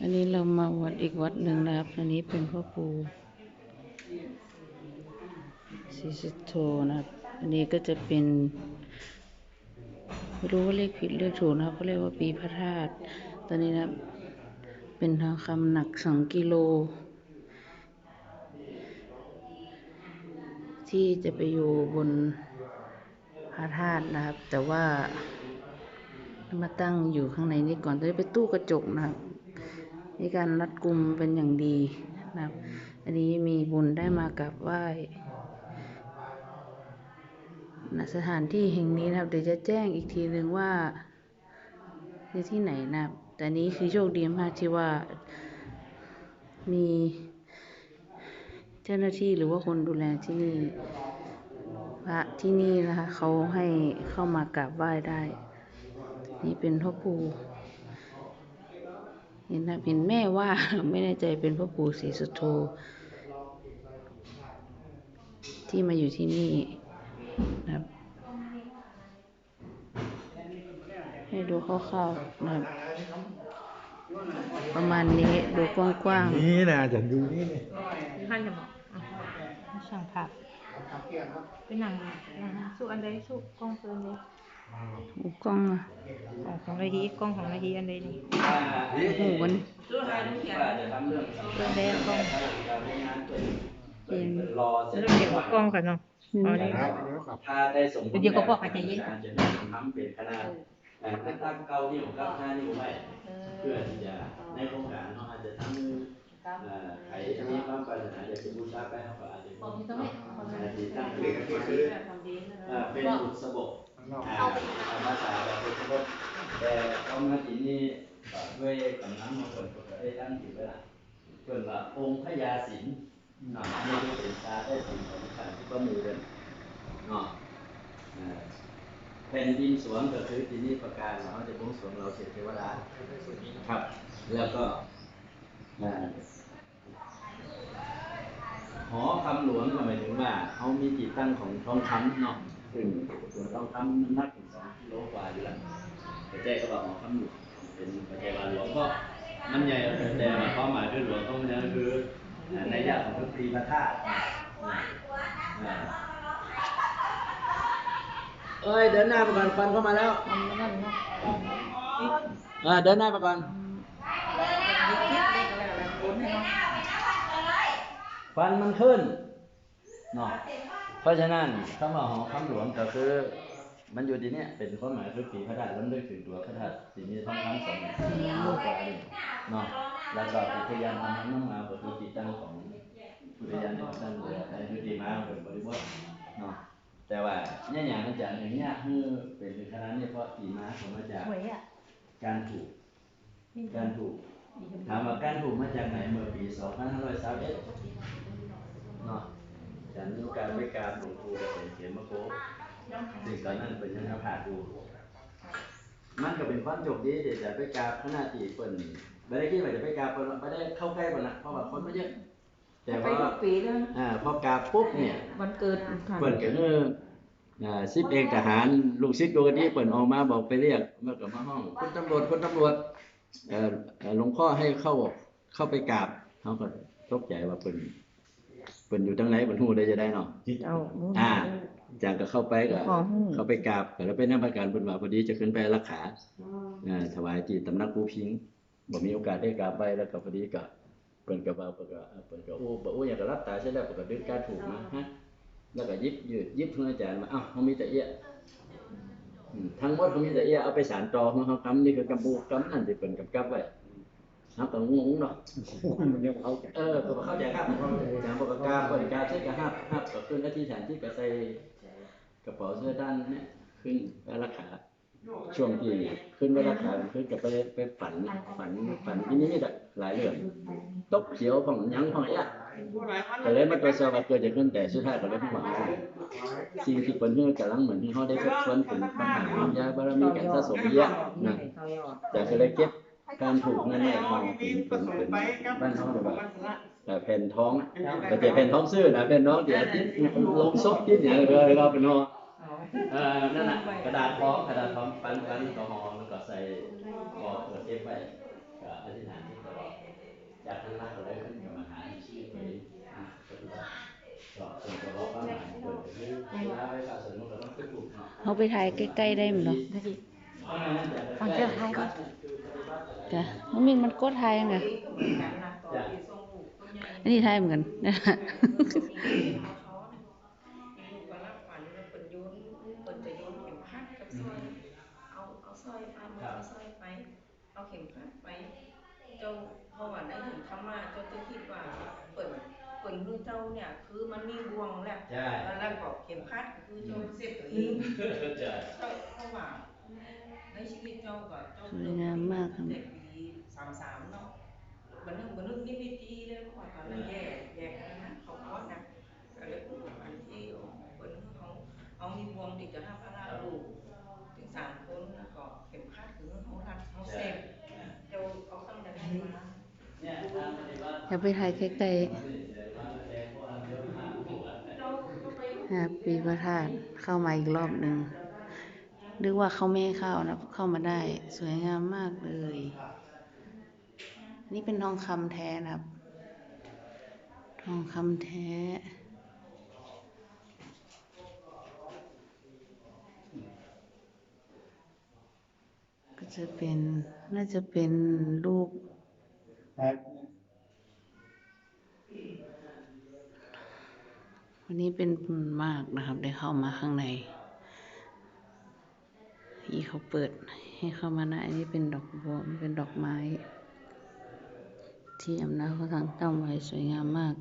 อันนี้เรามาวัดอีกวัดหนึ่งนะครับ อันนี้เป็นพ่อปู่ศรีสุโธนะครับ อันนี้ก็จะเป็นไม่รู้ว่าเลขผิดเลขถูกนะครับเขาเรียกว่าปีพระธาตุ ตอนนี้นะครับ เป็นทองคำหนักสองกิโล ที่จะไปอยู่บนพระธาตุนะครับ แต่ว่ามาตั้งอยู่ข้างในนี้ก่อนตอนนี้เป็นตู้กระจกนะครับ มีการรัดกุมเป็นอย่างดีนะครับ อันนี้มีบุญได้มากราบไหว้ณสถานที่แห่งนี้นะครับ เดี๋ยวจะแจ้งอีกทีหนึ่งว่าในที่ไหนนะครับ แต่นนี้คือโชคดีมากที่ว่ามีเจ้าหน้าที่หรือว่าคนดูแลที่นี่พระที่นี่นะคะเขาให้เข้ามากราบไหว้ได้ นี่เป็นพ่อปู่ เห็นนะเห็นแม่ว่าไม่แน่ใจเป็นพ่อปู่ศรีสุโธที่มาอยู่ที่นี่นะครับ ให้ดูคร่าวๆนะครับ ประมาณนี้ดูกว้างนี่นะจะดูนี่นี่ท่านจะบอกอะช่างภาพเป็นหนังหนังสู้อันใดสู้กล้องปืนเลยๆ หูกล้องอะของของนาทีกล้องของนาทีอันใดนี่หูมันเปืนใดอะกล้องเป็นรอแล้วเราเก็บกล้องกันเนาะอ๋อนี่ครับแล้วกับถ้าได้สมเดี๋ยวก็บอกอาจจะเย็นอาจจะได้ทำเป็นขนาดแต่ถ้าตั้งเก้านิ้วกับห้านิ้วไว้เพื่อที่จะในโครงการเนาะอาจจะทำเอ่อใครมีความปรารถนาอยากจะบูชาไปเขาก็อาจจะอาจจะตั้งเป็นคือเอ่อเป็นบุษบกข้างนอกอ่าภาษาแบบบุษบกแต่เขามาที่นี่ด้วยกำลังของคนก็ได้ตั้งถือไว้ละเพิ่นว่าองค์พญาศิลป์เนาะนี่คือเป็นชาได้สิ่งของขันที่ประมือเดินเนาะอ่าแผ่นดินสวงก็คือที่นี่ประกาศว่าเขาจะบวงสรวงเราเสร็จเทวดาครับ แล้วก็หอคำหลวงก็หมายถึงว่าเขามีที่ตั้งของทองคำเนาะ ซึ่งส่วนทองคำน้ำหนักถึงสองกิโลกว่าอยู่แล้วแต่แจ้ก็บอกหอคำหลวงเป็นปัจจัยบาลหลวงก็มันใหญ่แต่ว่าควาหมายด้วยหลวงก็มันก็คือในยะของพระตรีพระธาตุเอ้ยเดินหน้าไปก่อนควันเข้ามาแล้วอ่าเดินหน้าไปก่อนฟันมันขึ้นเนาะ เพราะฉะนั้นคำว่าหอคำหลวงก็คือ มันอยู่ที่เนี้ยเป็นความหมายคือปีพระธาตุล้ำลึกถึงตัวพระธาตุที่มีทองคำสองโลกว่าเลยเนาะแล้วก็อุทยานทำน้ำมาก็คือที่ตั้งของอุทยานในตั้งเรือในยุติมาเป็นบริบทเนาะแต่ว่าเนี่ยอย่างอาจารย์อย่างเนี้ยคือเป็นถึงขนาดนี้เพราะตีมาของมาจากหวยอะการถูก การถูกถามว่าการถูกมาจากไหนเมื่อปี 2531เนาะ ฉันมีโอกาสไปกราบหลวงปู่กับเป็นเขียนมะโกซึ่งตอนนั้นเป็นยังผ่าดูมันก็เป็นความโชคดีเดี๋ยวจะไปกราบขณะที่เปิ่นไม่ได้คิดว่าจะไปกราบเปิ่นไม่ได้เข้าใกล้เปิ่นนะเพราะว่าคนไม่เยอะแต่ไปว่าทุกปีเลยอ่าพอกราบปุ๊บเนี่ยวันเกิดเปิ่นก็เอออ่าสิบเอกทหารลูกศิษย์โยกันนี้เปิ่นออกมาบอกไปเรียกเมื่อกับมาห้องคุณตำรวจคุณตำรวจเอ่อเอ่อหลวงพ่อให้เข้าเข้าไปกราบเขาก็ตกใจว่าเปิ่น เปิ่นอยู่ทางไหนเปิ่นฮู้ได้จะได้เนาะเอาอ่าจากก็เข้าไปก็ขอฮู้เข้าไปกราบก็แล้วไปนั่งประการเปิ่นว่าพอดีจะขึ้นไปรักษาอ่าถวายที่ตำนักภูพิงบ่มีโอกาสได้กราบไปแล้วก็พอดีก็เปิ่นก็ว่าเปิ่นก็เปิ่นก็โอ้บ่โอ้อยากจะรับตาใช่แล้วเปิ่นก็ดึงการถูกมาฮะแล้วก็ยิบยืดยิบเพื่ออาจารย์มาอ้าวเขามีแต่เอี้ยอืมทั้งหมดเขามีแต่เอี้ยเอาไปสารต่อของเขาคำนี่คือกำปูกำนั่นที่เป็นกำกับไว้ เขาก็งงเนาะมันยังเข้าใจเออก็เข้าใจครับอาจารย์บอกกาปิดกาเช็คกับฮับฮับก็ขึ้นน้าที่ฐานที่ก็ใส่กระเป๋าเสื้อด้านเนี่ยขึ้นไปราคาช่วงที่ขึ้นไปราคาขึ้นกับไปไปฝันฝันฝันที่นี่นี่หลายเรื่องตกเขียวของยังของไอ้อะก็เลยมาตรวจสอบว่าเกิดจะขึ้นแต่สุดท้ายก็เลยมาบอกว่าสิ่งที่เป็นเรื่องกำลังเหมือนที่เขาได้ทบทวนถึงปัญหาความยากบารมีการสะสมเยอะนะแต่ก็เลยเก็บ การถูกนั่นแหละของบ้านท้องหรือเปล่าแต่แผ่นท้องแต่จะแผ่นท้องซื่อนะแผ่นท้องเดี๋ยวที่ลงซบทิ้งเนี่ยเลยเราเป็นนอเออนั่นน่ะกระดาษท้องกระดาษท้องปั้นปั้นกรอฮองแล้วก็ใส่กอเปิดเทปไว้ก็อธิษฐานที่ตลอดจากนั้นเราได้ขึ้นกับมหาชีพไปเขาไปถ่ายใกล้ๆได้ไหมเนาะฟังเจ้าไทยก่อน จ้ะน้องมิงมันกดถ่ายยังไงอันนี้ถ่ายเหมือนกันนะเอาเอาสร้อยไปเอาสร้อยไปเอาเข็มขัดไปเจ้าเพราว่าได้เห็นธรรมะเจ้าจะคิดว่าเปิดเปิดมือเจ้าเนี่ย คือมันมีบ่วงแหละใช่แล้วก็เข็มขัดคือเจ้าเสียบตัวเองเจ้าเพราว่าในชีวิตเจ้าก็เจ้าสวยงามมากครับ เด็กปีสามสามเนาะบันนึกบันนึกนี่ไม่ดีเลยเพราะว่าตอนนั้นแย่แย่กันนะเขาคอนะก็เลยพูดอันที่เปิดเขาเอามีบ่วงที่จะห้าพระราลูกถึงสามคนแล้วก็เข็มขัดคือเขารัดเขาเซฟเจ้าเอาตั้งแต่นั้นมาอยากไปถ่ายใกล้ๆฮะปีพระธาตุเข้ามาอีกรอบหนึ่งนึกว่าเขาไม่ให้เข้านะเข้ามาได้ สวยงามมากเลย นี่เป็นทองคำแท้นะครับ ทองคำแท้ ก็จะเป็น น่าจะเป็นรูปวันนี้เป็นบุญมากนะครับ ได้เข้ามาข้างในที่เขาเปิดให้เข้ามานะอันนี้เป็นดอกบัวเป็นดอกไม้ ที่อำนาจเขาทางตั้งไว้สวยงามมาก